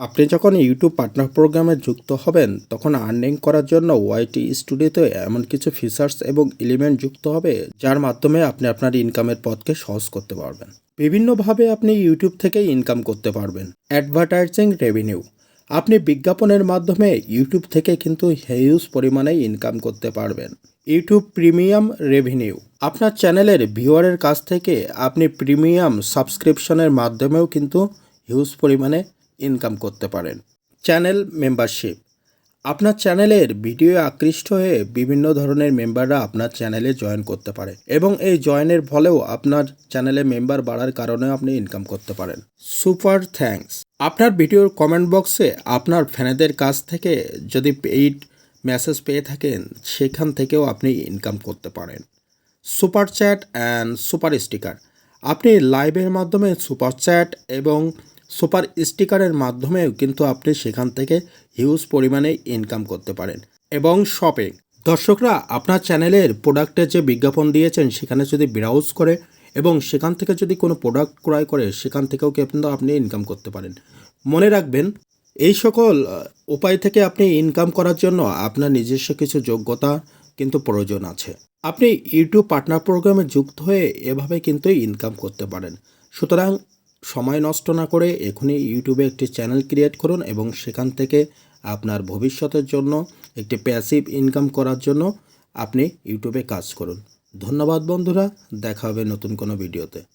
আপনি যখন YouTube partner প্রোগ্রামে যুক্ত হবেন, তখন আর্নিং করার জন্য ওয়াইটি স্টুডিওতে এমন কিছু ফিচার্স এবং এলিমেন্ট যুক্ত হবে, যার মাধ্যমে আপনি আপনার ইনকামের পথকে সহজ করতে পারবেন। বিভিন্নভাবে আপনি ইউটিউব থেকে ইনকাম করতে পারবেন। অ্যাডভার্টাইজিং রেভিনিউ আপনি বিজ্ঞাপনের মাধ্যমে ইউটিউব থেকে কিন্তু হিউজ পরিমাণে ইনকাম করতে পারবেন। ইউটিউব প্রিমিয়াম রেভিনিউ আপনার চ্যানেলের ভিউয়ারের কাছ থেকে আপনি প্রিমিয়াম সাবস্ক্রিপশনের মাধ্যমেও কিন্তু হিউজ পরিমাণে ইনকাম করতে পারেন। চ্যানেল মেম্বারশিপ আপনার চ্যানেলের ভিডিও আকৃষ্ট হয়ে বিভিন্ন ধরনের মেম্বাররা আপনার চ্যানেলে জয়েন করতে পারে এবং এই জয়েনের ফলেও আপনার চ্যানেলে মেম্বার বাড়ার কারণে আপনি ইনকাম করতে পারেন। সুপার থ্যাঙ্কস আপনার ভিডিওর কমেন্ট বক্সে আপনার ফ্যানেদের কাছ থেকে যদি পেইড মেসেজ পেয়ে থাকেন, সেখান থেকেও আপনি ইনকাম করতে পারেন। Super chat and super sticker আপনি লাইভের মাধ্যমে সুপার চ্যাট এবং সুপার স্টিকারের মাধ্যমেও কিন্তু আপনি সেখান থেকে হিউজ পরিমাণে ইনকাম করতে পারেন। এবং শপিং দর্শকরা, আপনার চ্যানেলের প্রোডাক্টের যে বিজ্ঞাপন দিয়েছেন, সেখানে যদি ব্রাউজ করে এবং সেখান থেকে যদি কোনো প্রোডাক্ট ক্রয় করে, সেখান থেকেও কিন্তু আপনি ইনকাম করতে পারেন। মনে রাখবেন, এই সকল উপায় থেকে আপনি ইনকাম করার জন্য আপনার নিজস্ব কিছু যোগ্যতা কিন্তু প্রয়োজন আছে। আপনি ইউটিউব পার্টনার প্রোগ্রামে যুক্ত হয়ে এভাবে কিন্তু ইনকাম করতে পারেন। সুতরাং সময় নষ্ট না করে এখনই ইউটিউবে একটি চ্যানেল ক্রিয়েট করুন এবং সেখান থেকে আপনার ভবিষ্যতের জন্য একটি প্যাসিভ ইনকাম করার জন্য আপনি ইউটিউবে কাজ করুন। ধন্যবাদ বন্ধুরা, দেখা হবে নতুন কোনো ভিডিওতে।